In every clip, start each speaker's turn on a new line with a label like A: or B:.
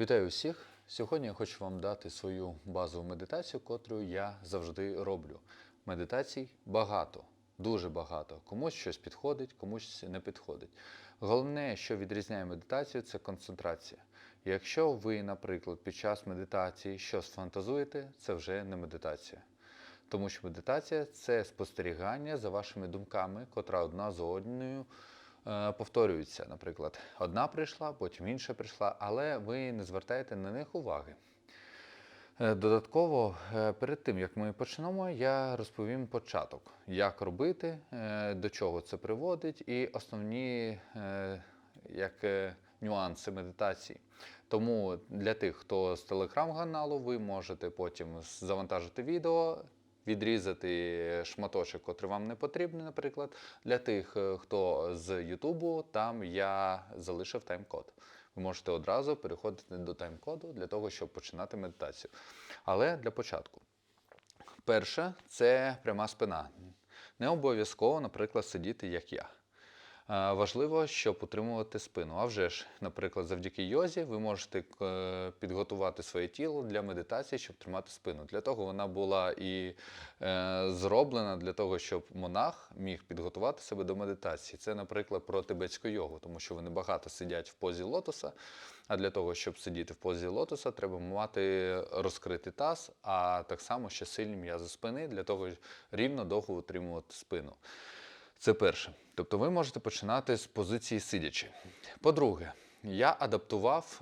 A: Вітаю усіх! Сьогодні я хочу вам дати свою базову медитацію, котру я завжди роблю. Медитацій багато, дуже багато. Комусь щось підходить, комусь не підходить. Головне, що відрізняє медитацію, це концентрація. Якщо ви, наприклад, під час медитації щось фантазуєте, це вже не медитація. Тому що медитація це спостерігання за вашими думками, котра одна за одною е, повторюється. Наприклад, одна прийшла, потім інша прийшла, але ви не звертаєте на них уваги. Е, Додатково, е, перед тим як ми почнемо, я розповім початок, як робити, до чого це приводить, і основні як нюанси медитації. Тому для тих, хто з телеграм-каналу, ви можете потім завантажити відео, відрізати шматочок, котрий вам не потрібний, наприклад. Для тих, е, хто з Ютубу, там я залишив тайм-код. Ви можете одразу переходити до тайм-коду для того, щоб починати медитацію. Але для початку. Перше це пряма спина. Не обов'язково, наприклад, сидіти як я. Важливо, щоб утримувати спину. А вже ж, наприклад, завдяки йозі ви можете е, підготувати своє тіло для медитації, щоб тримати спину. Для того вона була і е, зроблена для того, щоб монах міг підготувати себе до медитації. Це, наприклад, про тибетську йогу, тому що вони багато сидять в позі лотоса. А для того, щоб сидіти в позі лотоса, треба мати розкритий таз, а так само ще сильні м'язи спини для того, рівно довго утримувати спину. Це перше. Тобто ви можете починати з позиції сидячи. По-друге, я адаптував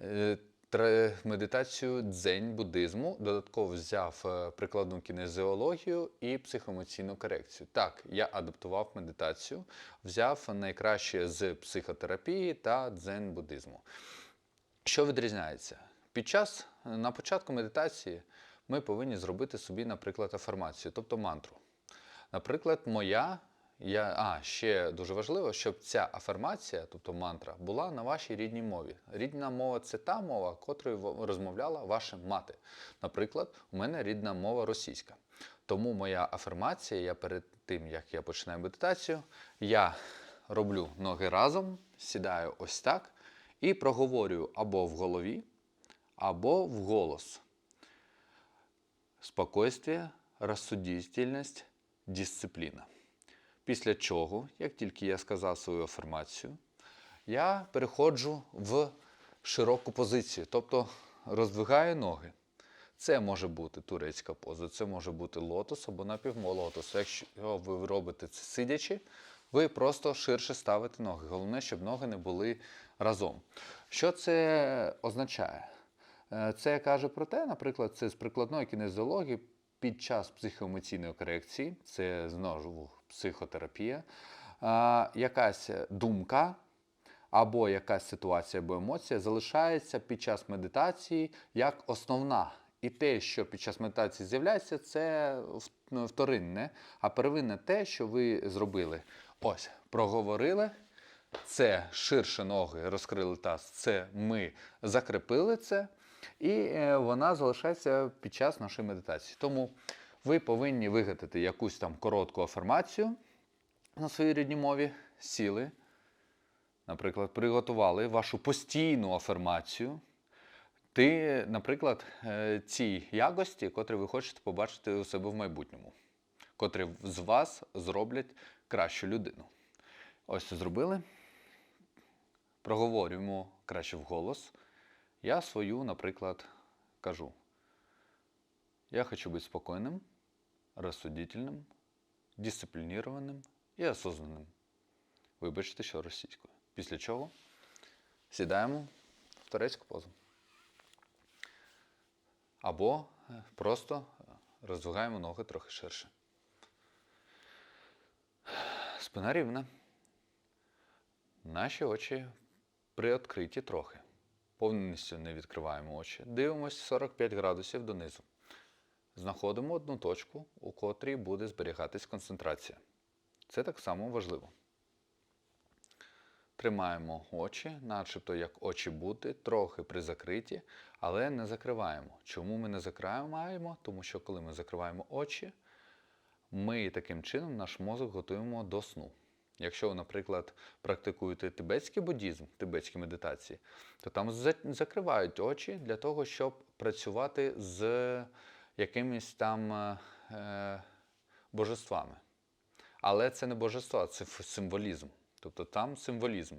A: е, е, медитацію дзень буддизму, додатково взяв е, прикладну кінезіологію і психоемоційну корекцію. Так, я адаптував медитацію, взяв найкраще з психотерапії та дзен буддизму. Що відрізняється? Під час на початку медитації ми повинні зробити собі, наприклад, афірмацію, тобто мантру. Наприклад, моя, я, а ще дуже важливо, щоб ця афірмація, тобто мантра, була на вашій рідній мові. Рідна мова це та мова, котрою розмовляла ваша мати. Наприклад, у мене рідна мова російська. Тому моя афірмація, я перед тим, як я починаю медитацію, я роблю ноги разом, сідаю ось так і проговорюю або в голові, або в голос. Спокойствие, розсудительність, дисципліна. Після чого, як тільки я сказав свою афірмацію, я переходжу в широку позицію, тобто роздвигаю ноги. Це може бути турецька поза, це може бути лотос або напівлотос. Якщо ви робите це сидячи, ви просто ширше ставите ноги. Головне, щоб ноги не були разом. Що це означає? Е, Це каже про те, наприклад, це з прикладної кінезіології під час психоемоційної корекції, це знову психотерапія, якась думка або якась ситуація або емоція залишається під час медитації як основна. І те, що під час медитації з'являється, це ну, вторинне, а первинне те, що ви зробили. Ось, проговорили, це ширше ноги, розкрили таз, це ми закріпили це, і е, вона залишається під час нашої медитації. Тому ви повинні вигадати якусь там коротку афірмацію на своїй рідній мові, сіли, наприклад, приготували вашу постійну афірмацію. Ти, наприклад, е, ці якості, котрі ви хочете побачити у себе в майбутньому, котрі з вас зроблять кращу людину. Ось це зробили. Проговорюємо краще вголос. Я свою, наприклад, кажу. Я хочу быть спокойным, рассудительным, дисциплінірованим і осознаним. Вибачте, що російською. Після чого сідаємо в турецьку позу. Або е, просто е, роздвигаємо ноги трохи ширше. Спина рівна. Наші очі приоткриті трохи. Повністю не відкриваємо очі. Дивимося 45 градусів донизу. Знаходимо одну точку, у котрій буде зберігатись концентрація. Це так само важливо. Тримаємо очі, начебто як очі бути, трохи призакриті, але не закриваємо. Чому ми не закриваємо? Тому що коли ми закриваємо очі, ми таким чином наш мозок готуємо до сну. Якщо ви, наприклад, практикуєте тибетський буддізм, тибетські медитації, то там закривають очі для того, щоб працювати з якимись там е, е, божествами. Але це не божества, це символізм. Тобто там символізм.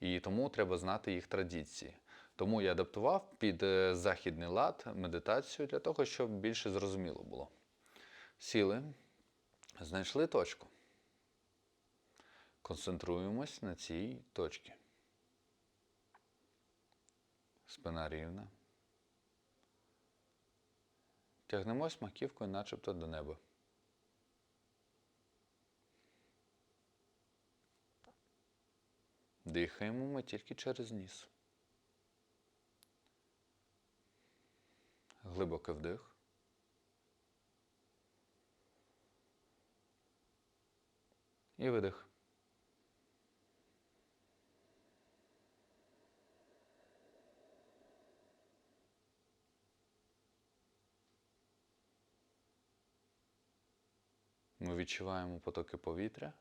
A: І тому треба знати їх традиції. Тому я адаптував під е, західний лад медитацію для того, щоб більше зрозуміло було. Сіли, знайшли точку. Концентруємось на цій точці. Спина рівна. Тягнемось маківкою начебто до неба. Дихаємо ми тільки через ніс. Глибокий вдих. І видих. Ми відчуваємо потоки повітря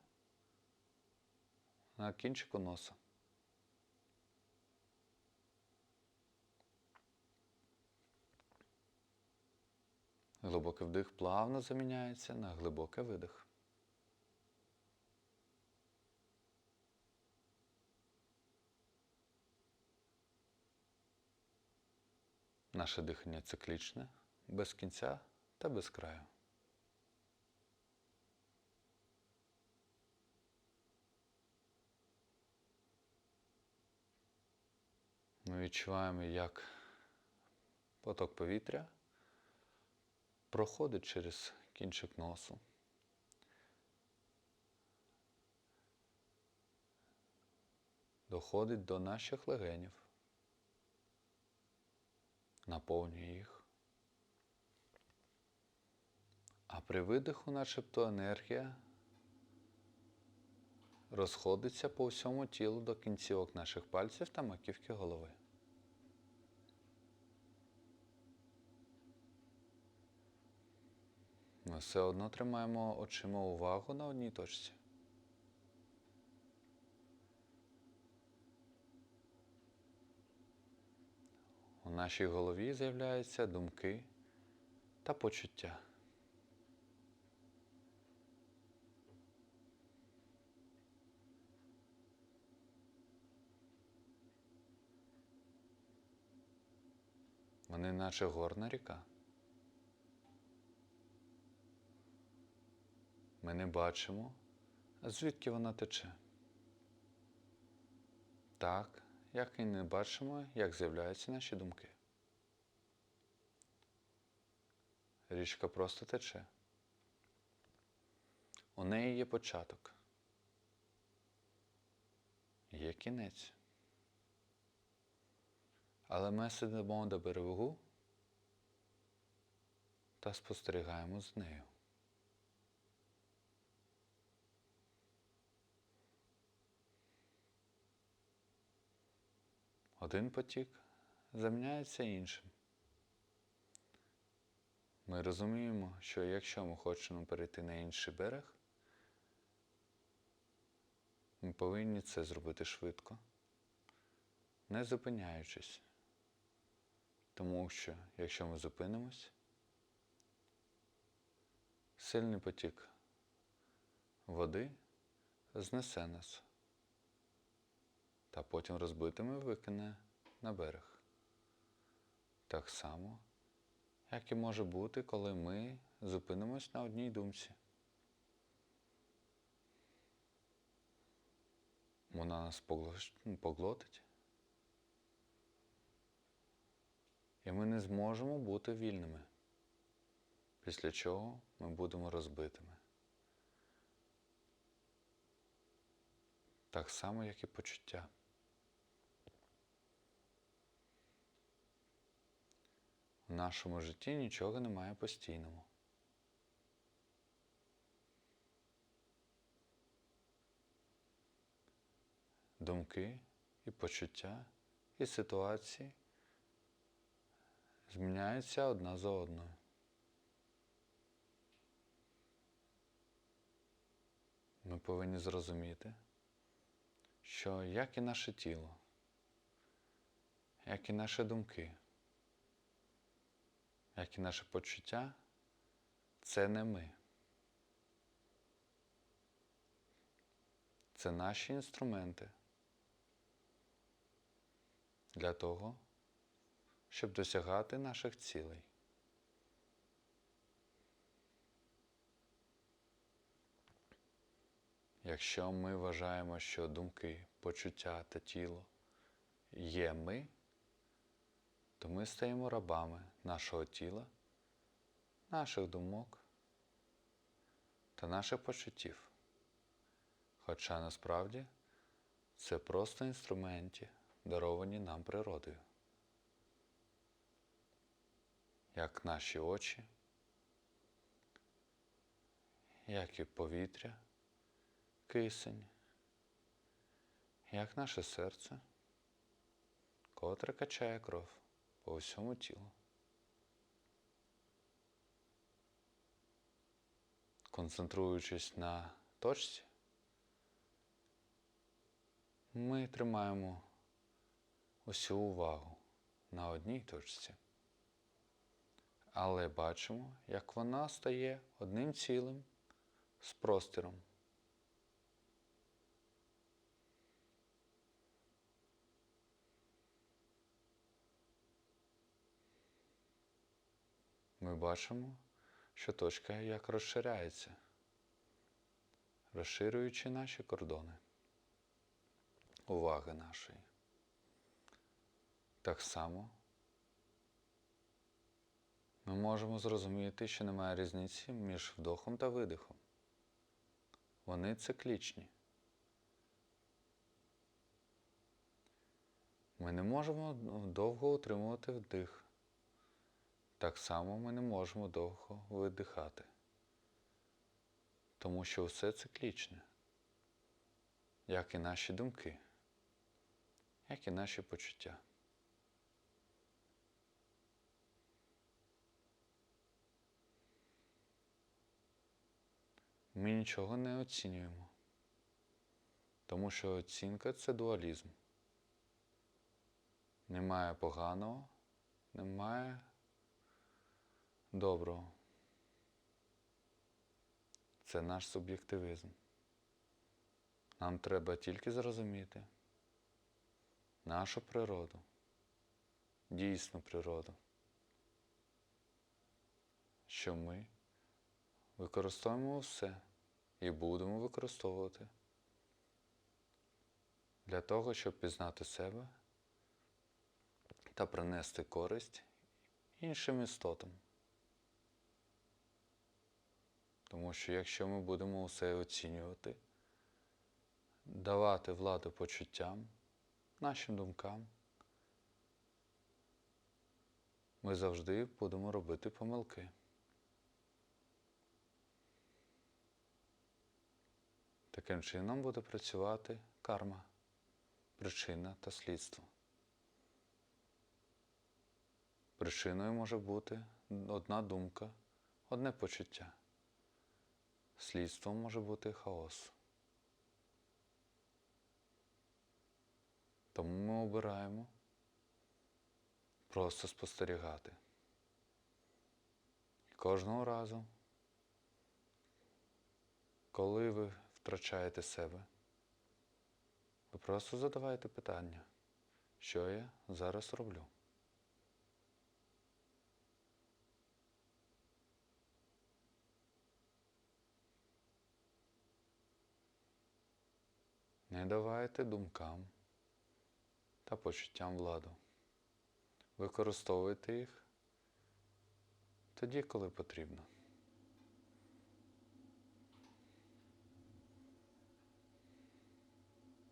A: на кінчику носа. Глибокий вдих плавно заміняється на глибокий видих. Наше дихання циклічне, без кінця та без краю. Ми відчуваємо, як поток повітря проходить через кінчик носу. Доходить до наших легенів, наповнює їх. А при видиху, начебто, енергія розходиться по всьому тілу до кінцівок наших пальців та маківки голови. Ми все одно тримаємо очима увагу на одній точці. У нашій голові з'являються думки та почуття. Вони наче горна ріка. Ми не бачимо, звідки вона тече. Так, як і не бачимо, як з'являються наші думки. Річка просто тече. У неї є початок. Є кінець. Але ми сидимо до берегу та спостерігаємо з нею. Один потік заміняється іншим. Ми розуміємо, що якщо ми хочемо перейти на інший берег, ми повинні це зробити швидко, не зупиняючись. Тому що, якщо ми зупинимось, сильний потік води знесе нас та потім розбитими викине на берег. Так само, як і може бути, коли ми зупинимось на одній думці. Вона нас поглотить. І ми не зможемо бути вільними, після чого ми будемо розбитими. Так само, як і почуття. В нашому житті нічого немає постійного. Думки і почуття і ситуації зміняються одна за одною. Ми повинні зрозуміти, що як і наше тіло, як і наші думки, як і наше почуття, це не ми. Це наші інструменти для того, щоб досягати наших цілей. Якщо ми вважаємо, що думки, почуття та тіло є ми, то ми стаємо рабами нашого тіла, наших думок та наших почуттів. Хоча насправді це просто інструменти, даровані нам природою, як наші очі, як і повітря кисень, як наше серце, котре качає кров по всьому тілу. Концентруючись на точці, ми тримаємо усю увагу на одній точці, але бачимо, як вона стає одним цілим з простіром. ми бачимо, що точка як розширяється, розширюючи наші кордони уваги нашої. Так само ми можемо зрозуміти, що немає різниці між вдохом та видихом. Вони циклічні. Ми не можемо довго утримувати вдих. Так само ми не можемо довго видихати, тому що все циклічне, як і наші думки, як і наші почуття. Ми нічого не оцінюємо, тому що оцінка це дуалізм. Немає поганого, немає доброго. Це наш суб'єктивізм. Нам треба тільки зрозуміти нашу природу, дійсну природу, що ми використовуємо все і будемо використовувати для того, щоб пізнати себе та принести користь іншим істотам. Тому що якщо ми будемо усе оцінювати, давати владу почуттям, нашим думкам, ми завжди будемо робити помилки. Таким чином буде працювати карма, причина та слідство. Причиною може бути одна думка, одне почуття. Слідством може бути хаос. Тому ми обираємо просто спостерігати. І кожного разу, коли ви втрачаєте себе, ви просто задаваєте питання, що я зараз роблю. Не давайте думкам та почуттям владу. Використовуйте їх тоді, коли потрібно.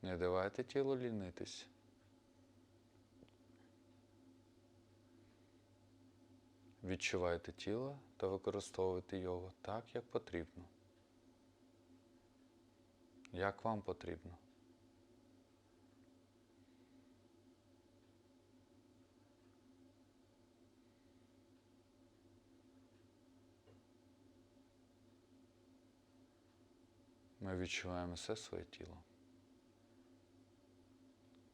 A: Не давайте тілу лінитись. Відчувайте тіло та використовуйте його так, як потрібно. Як вам потрібно. Ми відчуваємо все своє тіло.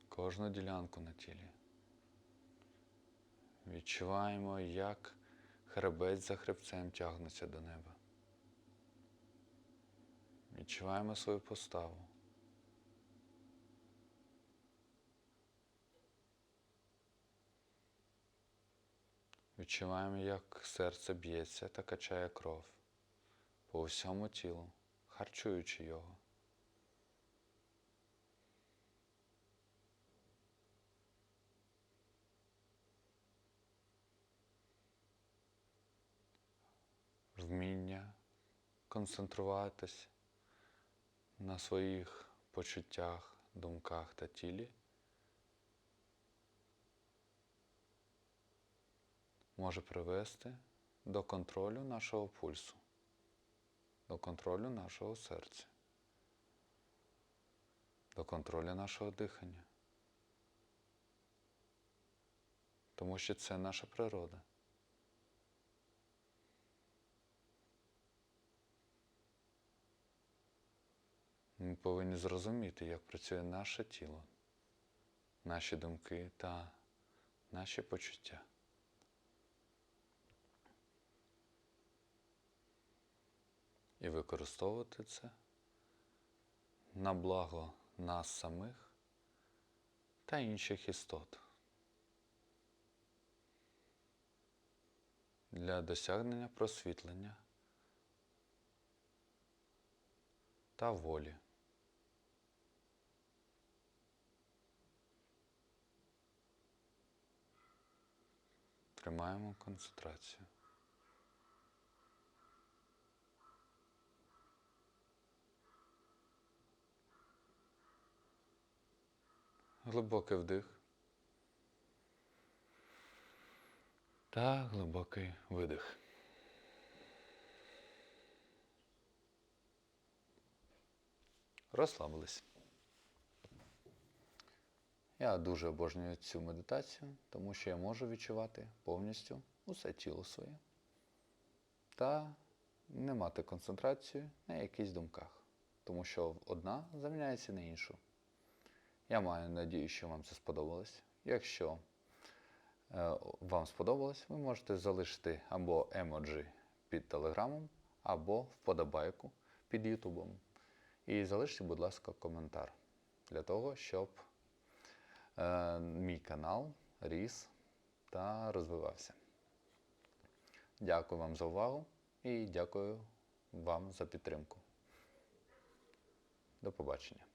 A: кожну ділянку на тілі. Відчуваємо, як хребець за хребцем тягнеться до неба. Відчуваємо свою поставу. Відчуваємо, як серце б'ється та качає кров по всьому тілу, харчуючи його. Вміння концентруватись на своїх почуттях, думках та тілі може привести до контролю нашого пульсу, до контролю нашого серця, до контролю нашого дихання. Тому що це наша природа. Ми повинні зрозуміти, як працює наше тіло, наші думки та наші почуття. І використовувати це на благо нас самих та інших істот для досягнення просвітлення та волі. Тримаємо концентрацію. Глибокий вдих. Та глибокий видих. Розслабились. Я дуже обожнюю цю медитацію, тому що я можу відчувати повністю усе тіло своє та не мати концентрацію на якихось думках, тому що одна заміняється на іншу. Я маю надію, що вам це сподобалось. Якщо е, вам сподобалось, ви можете залишити або емоджі під телеграмом, або вподобайку під Ютубом. І залиште, будь ласка, коментар для того, щоб е, мій канал ріс та розвивався. Дякую вам за увагу і дякую вам за підтримку. До побачення.